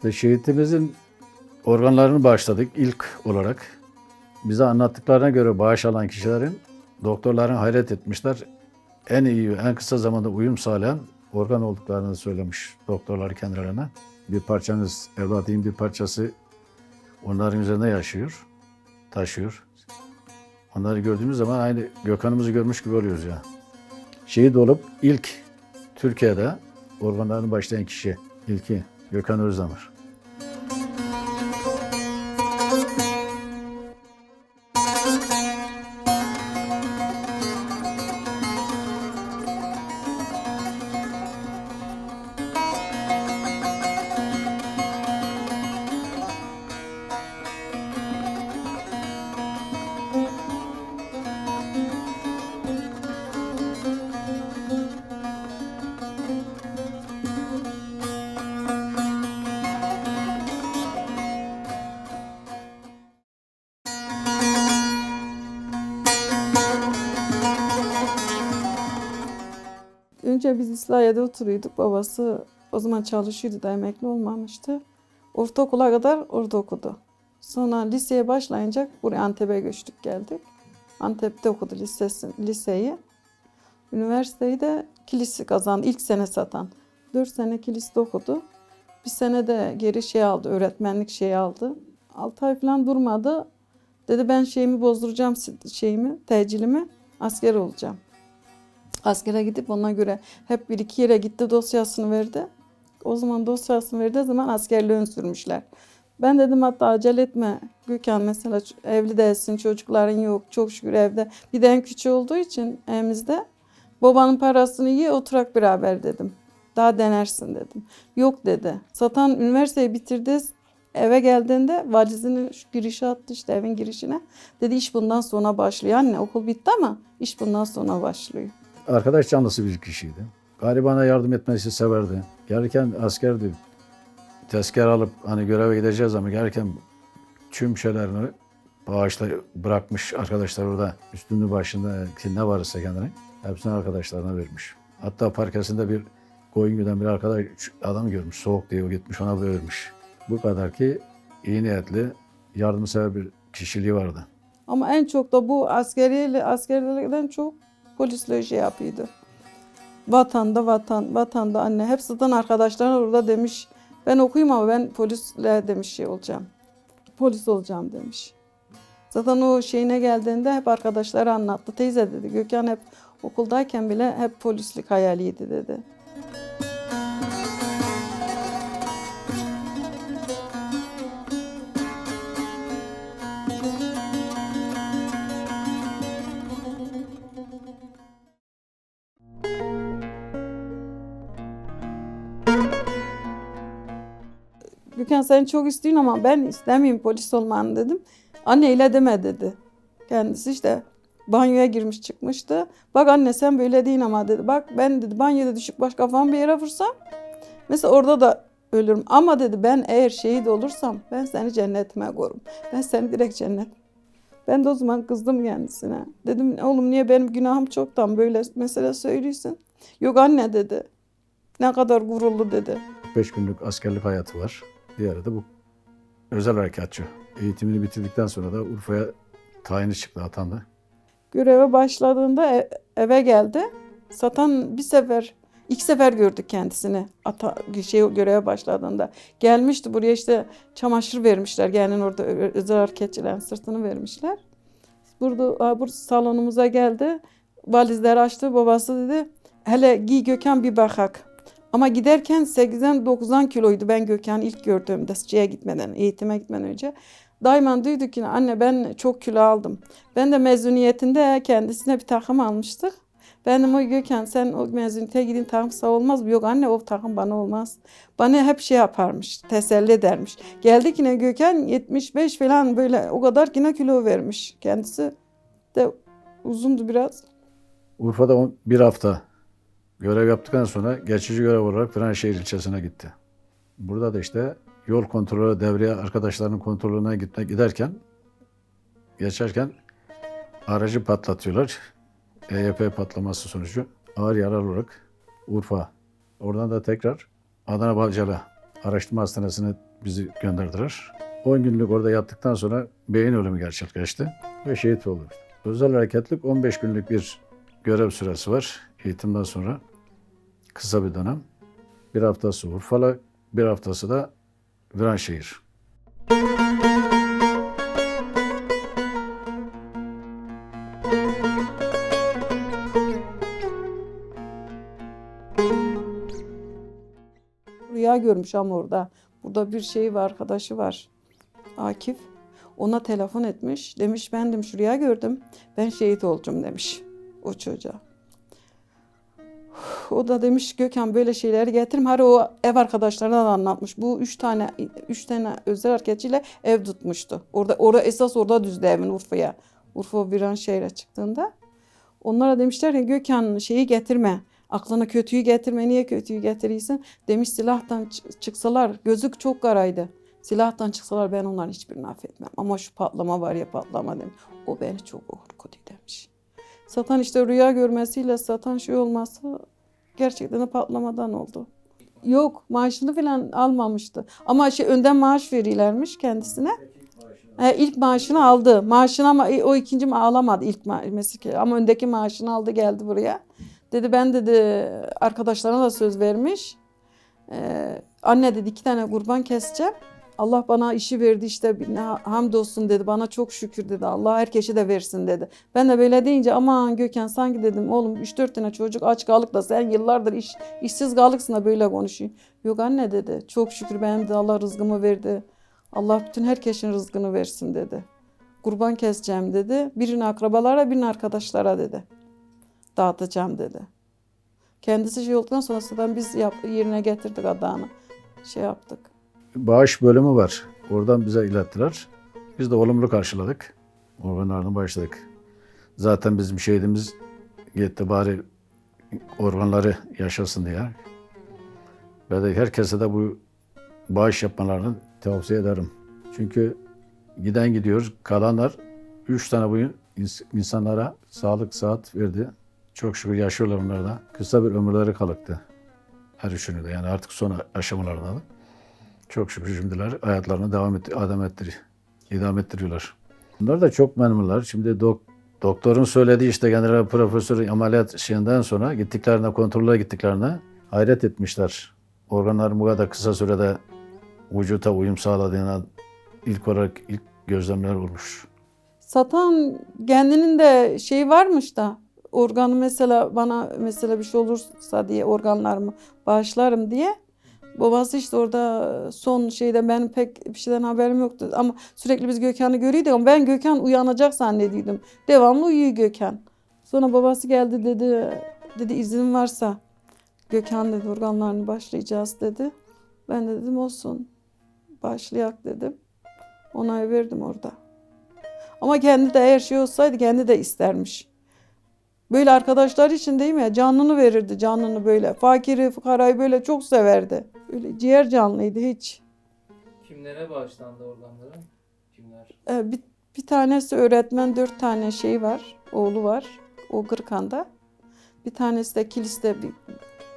İşte şehitimizin organlarını bağışladık ilk olarak. Bize anlattıklarına göre bağış alan kişilerin doktorların hayret etmişler. En iyi, en kısa zamanda uyum sağlayan organ olduklarını söylemiş doktorlar kendilerine. Bir parçanız, evladının bir parçası onların üzerinde yaşıyor, taşıyor. Onları gördüğümüz zaman aynı Gökhan'ımızı görmüş gibi oluyoruz ya. Şehit olup ilk Türkiye'de organlarını başlayan kişi, ilki Gökhan Özdemir. Önce biz İslahiye'de oturuyorduk. Babası o zaman çalışıyordu da emekli olmamıştı. Ortaokula kadar orada okudu. Sonra liseye başlayınca buraya Antep'e göçtük geldik. Antep'te okudu lisesi, liseyi. Üniversiteyi de kilisi kazandı. İlk sene satan. Dört sene kiliste okudu. Bir sene de geri şey aldı, öğretmenlik şeyi aldı. Altı ay falan durmadı. Dedi ben şeyimi bozduracağım şeyimi, tecilimi, asker olacağım. Askere gidip ona göre hep bir iki yere gitti dosyasını verdi. O zaman dosyasını verdiği zaman askerliğe ön sürmüşler. Ben dedim hatta acele etme Gökhan mesela evli değilsin çocukların yok çok şükür evde. Bir de en küçük olduğu için evimizde babanın parasını ye oturak beraber dedim. Daha denersin dedim. Yok dedi. Satan üniversiteyi bitirdi. Eve geldiğinde valizini şu girişe attı işte evin girişine. Dedi iş bundan sonra başlıyor. Anne okul bitti ama iş bundan sonra başlıyor. Arkadaş canlısı bir kişiydi. Garibana yardım etmesi severdi. Gelirken askerdi. Tezkere alıp hani göreve gideceğiz ama gelirken tüm şeylerini bağışla bırakmış arkadaşlar orada üstünü başında ne varsa kendine hepsini arkadaşlarına vermiş. Hatta parkasında bir koyun güden bir arkadaş adam görmüş soğuk diye gitmiş ona vermiş. Bu kadar ki iyi niyetli yardımsever bir kişiliği vardı. Ama en çok da bu askeriyle askerlikten çok polisle yapıyordu. Vatanda vatan, vatanda anne. Hep zaten arkadaşlar orada demiş. Ben okuyayım ama ben polisle demiş şey olacağım. Polis olacağım demiş. Zaten o şeyine geldiğinde hep arkadaşları anlattı. Teyze dedi Gökhan hep okuldayken bile hep polislik hayaliydi dedi. Gökhan sen çok istiyorsun ama ben istemeyeyim polis olmanı dedim. Anne öyle deme dedi. Kendisi işte banyoya girmiş çıkmıştı. Bak anne sen böyle değil ama dedi. Bak ben dedi banyoda düşüp baş kafamı bir yere vursam. Mesela orada da ölürüm. Ama dedi ben eğer şehit olursam ben seni cennetime korum. Ben seni direkt cennet. Ben de o zaman kızdım kendisine. Dedim oğlum niye benim günahım çoktan böyle mesela söylüyorsun. Yok anne dedi. Ne kadar gururlu dedi. 5 günlük askerlik hayatı var. Diğeri de bu özel harekatçı. Eğitimini bitirdikten sonra da Urfa'ya tayini çıktı atandı. Göreve başladığında e- eve geldi. Satan bir sefer, iki sefer gördük kendisini. Ata, şey göreve başladığında. Gelmişti buraya işte çamaşır vermişler. Gelin orada özel hareketçilerin sırtını vermişler. Burada, burada salonumuza geldi. Valizleri açtı. Babası dedi hele giy Gökhan bir bakak. Ama giderken 8'den 9'dan kiloydu ben Gökhan'ı ilk gördüğümde şeye gitmeden, eğitime gitmeden önce. Daima duyduk ki anne ben çok kilo aldım. Ben de mezuniyetinde kendisine bir takım almıştık. Benim o Gökhan sen o mezuniyete gidin takım sağ olmaz mı? Yok anne o takım bana olmaz. Bana hep şey yaparmış, teselli edermiş. Geldik yine Gökhan 75 falan böyle o kadar yine kilo vermiş. Kendisi de uzundu biraz. Urfa'da bir hafta görev yaptıktan sonra geçici görev olarak Viranşehir ilçesine gitti. Burada da işte yol kontrolü devreye arkadaşlarının kontrolüne gitmek giderken geçerken aracı patlatıyorlar. EYP patlaması sonucu ağır yaralı olarak Urfa. Oradan da tekrar Adana Balcala Araştırma Hastanesi'ne bizi gönderdiler. 10 günlük orada yattıktan sonra beyin ölümü gerçekleşti ve şehit oldu. Özel hareketlik 15 günlük bir görev süresi var eğitimden sonra. Kısa bir dönem. Bir haftası Urfalı, bir haftası da Viranşehir. Rüya görmüş ama orada. Burada bir şey var, arkadaşı var. Akif. Ona telefon etmiş. Demiş ben demiş rüya gördüm. Ben şehit olacağım demiş o çocuğa. O da demiş Gökhan böyle şeyleri getirme. Hari o ev arkadaşlarına da anlatmış. Bu üç tane üç tane özel hareketçiyle ev tutmuştu. Orada orada esas orada düzdü evin Urfa'ya. Urfa bir an şehre çıktığında. Onlara demişler ki Gökhan şeyi getirme. Aklına kötüyü getirme. Niye kötüyü getiriyorsun? Demiş silahtan çı- çıksalar gözük çok karaydı. Silahtan çıksalar ben onların hiçbirini affetmem. Ama şu patlama var ya patlama demiş. O beni çok korkutuyor demiş. Satan işte rüya görmesiyle satan şey olması gerçekten de patlamadan oldu. Yok maaşını falan almamıştı. Ama şey önden maaş veriyorlarmış kendisine. E, ilk maaşını aldı. Maaşını ama e, o ikinci mi alamadı ilk ma- mesela ama öndeki maaşını aldı geldi buraya. Dedi ben dedi arkadaşlarına da söz vermiş. Ee, anne dedi iki tane kurban keseceğim. Allah bana işi verdi işte hamdolsun dedi bana çok şükür dedi Allah herkese de versin dedi. Ben de böyle deyince aman Gökhan sanki dedim oğlum 3-4 tane çocuk aç kalık da sen yıllardır iş, işsiz kalıksın da böyle konuşuyor. Yok anne dedi çok şükür benim de Allah rızkımı verdi. Allah bütün herkesin rızkını versin dedi. Kurban keseceğim dedi. Birini akrabalara birini arkadaşlara dedi. Dağıtacağım dedi. Kendisi şey olduktan sonra biz yap, yerine getirdik adağını. Şey yaptık. Bağış bölümü var. Oradan bize ilettiler. Biz de olumlu karşıladık. Organlardan başladık. Zaten bizim şehidimiz yetti bari organları yaşasın diye. Ve de herkese de bu bağış yapmalarını tavsiye ederim. Çünkü giden gidiyor, kalanlar üç tane ins- insanlara sağlık, saat verdi. Çok şükür yaşıyorlar onlar da. Kısa bir ömürleri kalıktı. Her üçünü de yani artık son aşamalarında da. Çok şükür şimdiler hayatlarını devam etti, adam ettiriyor. idam ettiriyorlar. Bunlar da çok memnunlar. Şimdi dok- doktorun söylediği işte general profesörün ameliyat şeyinden sonra gittiklerine, kontrole gittiklerine hayret etmişler. Organların bu kadar kısa sürede vücuta uyum sağladığına ilk olarak ilk gözlemler olmuş. Satan kendinin de şeyi varmış da organı mesela bana mesela bir şey olursa diye organlarımı bağışlarım diye. Babası işte orada son şeyde benim pek bir şeyden haberim yoktu. Ama sürekli biz Gökhan'ı görüyorduk ama ben Gökhan uyanacak zannediyordum. Devamlı uyuyor Gökhan. Sonra babası geldi dedi, dedi izin varsa Gökhan dedi organlarını başlayacağız dedi. Ben de dedim olsun başlayak dedim. Onay verdim orada. Ama kendi de eğer şey olsaydı kendi de istermiş. Böyle arkadaşlar için değil mi? Canını verirdi canını böyle. Fakiri, fukarayı böyle çok severdi. Öyle ciğer canlıydı hiç. Kimlere bağışlandı organları? Kimler? Ee, bir, bir tanesi öğretmen, dört tane şey var, oğlu var. O Gırkan'da. Bir tanesi de kiliste bir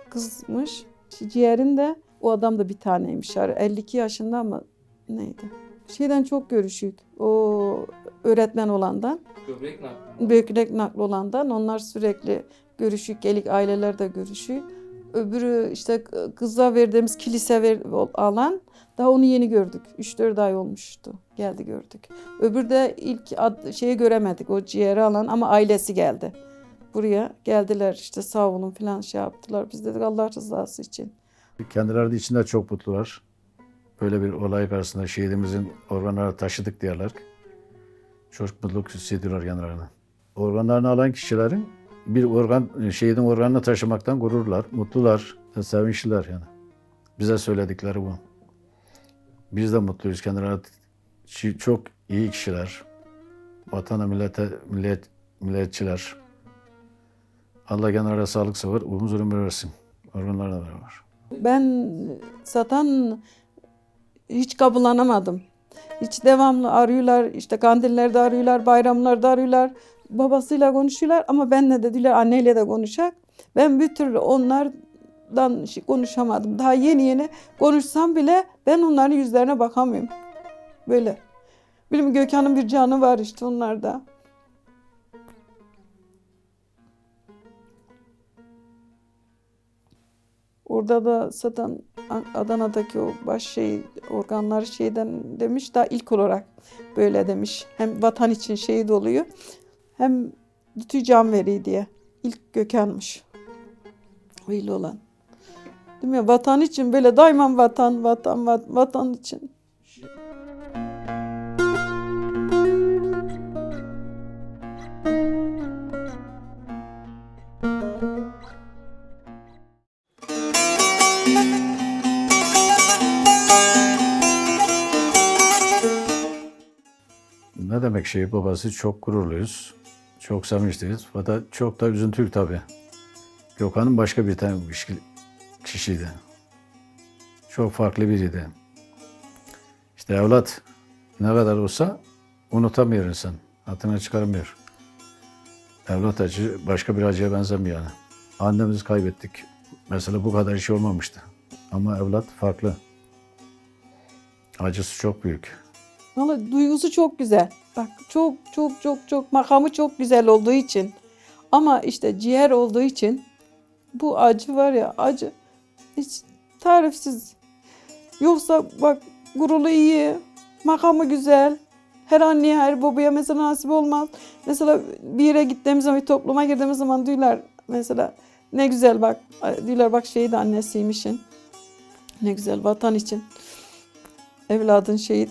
kızmış. Ciğerin de o adam da bir taneymiş. Yani 52 yaşında ama neydi? Şeyden çok görüşük. O öğretmen olandan. Böbrek nakli. Böbrek nakli olandan. Onlar sürekli görüşük. Gelik aileler de görüşük. Öbürü işte kıza verdiğimiz kilise ver, alan daha onu yeni gördük. 3-4 ay olmuştu. Geldi gördük. Öbürü de ilk ad, şeyi göremedik o ciğeri alan ama ailesi geldi. Buraya geldiler işte sağ olun falan şey yaptılar. Biz dedik Allah rızası için. Kendileri de içinde çok mutlular. Böyle bir olay karşısında şehidimizin organları taşıdık diyorlar. Çok mutluluk hissediyorlar kendilerini. Organlarını alan kişilerin bir organ, şehidin organını taşımaktan gururlar, mutlular, sevinçliler yani. Bize söyledikleri bu. Biz de mutluyuz kendileri. Çok iyi kişiler. Vatana, millete, millet, milletçiler. Allah kendilerine sağlık sever, uzun ömür versin. Organlarla beraber. Ben satan hiç kabullanamadım. Hiç devamlı arıyorlar, işte kandillerde arıyorlar, bayramlarda arıyorlar. Babasıyla konuşuyorlar ama benle de diyorlar anneyle de konuşacak. Ben bir türlü onlardan şey konuşamadım. Daha yeni yeni konuşsam bile Ben onların yüzlerine bakamıyorum. Böyle. Benim Gökhan'ın bir canı var işte onlarda. Orada da zaten Adana'daki o baş şey organları şeyden demiş daha ilk olarak böyle demiş. Hem vatan için şehit oluyor hem lütfü can veriyor diye. İlk Gökhan'mış. Öyle olan. Değil mi? Vatan için böyle daima vatan, vatan, vat- vatan için. Ne demek şey babası çok gururluyuz. Çok sevinçliyiz. Fakat çok da üzüntülük tabii. Gökhan'ın başka bir tane kişiydi. Çok farklı biriydi. İşte evlat ne kadar olsa unutamıyor insan. Hatırına çıkaramıyor. Evlat acı başka bir acıya benzemiyor yani. Annemizi kaybettik. Mesela bu kadar iş olmamıştı. Ama evlat farklı. Acısı çok büyük. Vallahi duygusu çok güzel. Bak çok çok çok çok makamı çok güzel olduğu için. Ama işte ciğer olduğu için bu acı var ya acı hiç tarifsiz. Yoksa bak gurulu iyi, makamı güzel. Her anneye her babaya mesela nasip olmaz. Mesela bir yere gittiğimiz zaman bir topluma girdiğimiz zaman diyorlar mesela ne güzel bak diyorlar bak şeyi de annesiymişin. Ne güzel vatan için. Evladın şehit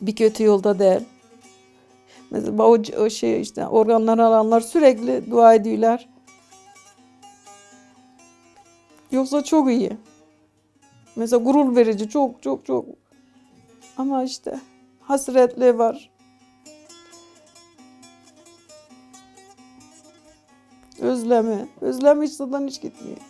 bir kötü yolda değil. Mesela o, o şey işte organları alanlar sürekli dua ediyorlar. Yoksa çok iyi. Mesela gurur verici çok çok çok. Ama işte hasretli var. Özlemi. Özlemi hiç zaten hiç gitmiyor.